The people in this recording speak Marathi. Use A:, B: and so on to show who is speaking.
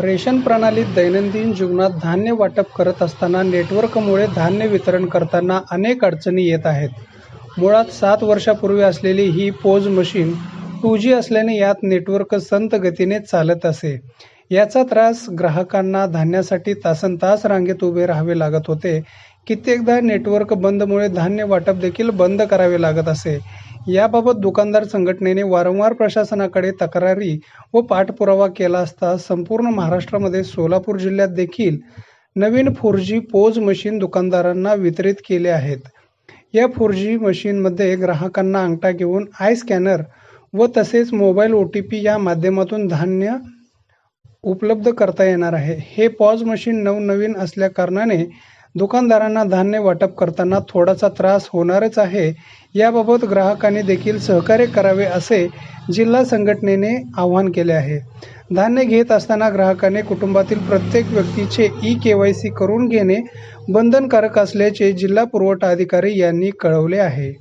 A: रेशन प्रणालीत दैनंदिन जीवनात धान्य वाटप करत असताना नेटवर्कमुळे धान्य वितरण करताना अनेक अडचणी येत आहेत. मुळात सात वर्षापूर्वी असलेली ही पोज मशीन टू जी असल्याने यात नेटवर्क संत गतीने चालत असे. याचा त्रास ग्राहकांना धान्यासाठी तासनतास रांगेत उभे राहावे लागत होते. कित्येकदा नेटवर्क बंदमुळे धान्य वाटप देखील बंद करावे लागत असे. याबाबत दुकानदार संघटनेने वारंवार प्रशासनाकडे तक्रारी व पाठपुरावा केला असता संपूर्ण महाराष्ट्रामध्ये सोलापूर जिल्ह्यात देखील नवीन फोर जी पोज मशीन दुकानदारांना वितरित केले आहेत. या फोर जी मशीनमध्ये ग्राहकांना अंगठा घेऊन आय स्कॅनर व तसेच मोबाईल ओ टी पी या माध्यमातून धान्य उपलब्ध करता येणार आहे. हे पॉज मशीन नवनवीन असल्याकारणाने दुकानदारांना धान्य वाटप करताना थोडासा त्रास होणारच आहे. याबाबत ग्राहकांनी देखील सहकार्य करावे असे जिल्हा संघटनेने आवाहन केले आहे. धान्य घेत असताना ग्राहकाने कुटुंबातील प्रत्येक व्यक्तीचे ई के वाय सी करून घेणे बंधनकारक असल्याचे जिल्हा पुरवठा अधिकारी यांनी कळवले आहे.